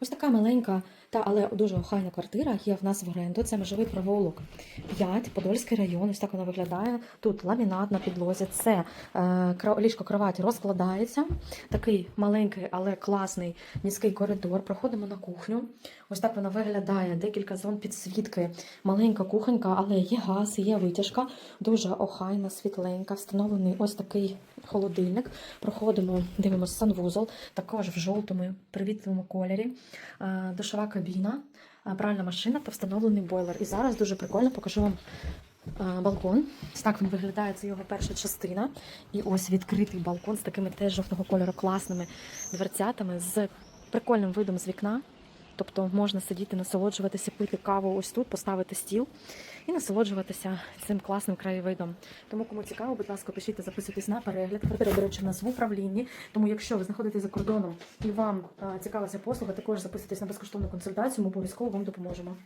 Ось така маленька, та але дуже охайна квартира є в нас в оренду. Це межовий провулок 5, Подольський район. Ось так вона виглядає. Тут ламінат на підлозі. Це е, ліжко кроваті розкладається. Такий маленький, але класний низький коридор. Проходимо на кухню. Ось так вона виглядає. Декілька зон підсвітки. Маленька кухонька, але є газ, є витяжка. Дуже охайна, світленька. Встановлений ось такий холодильник. Проходимо, дивимося санвузол, також в жовтому привітливому кольорі. Е, Душова кабіна, пральна машина та встановлений бойлер. І зараз дуже прикольно покажу вам балкон. Так він виглядає, це його перша частина. І ось відкритий балкон з такими теж жовтого кольору класними дверцятами, з прикольним видом з вікна. Тобто можна сидіти, насолоджуватися, пити каву ось тут, поставити стіл і насолоджуватися цим класним краєвидом. Тому, кому цікаво, будь ласка, пишіть записуйтесь на перегляд. Квартира, до речі, в нас в управлінні. Тому, якщо ви знаходитесь за кордоном і вам е, цікава ця послуга, також записуйтесь на безкоштовну консультацію. Ми обов'язково вам допоможемо.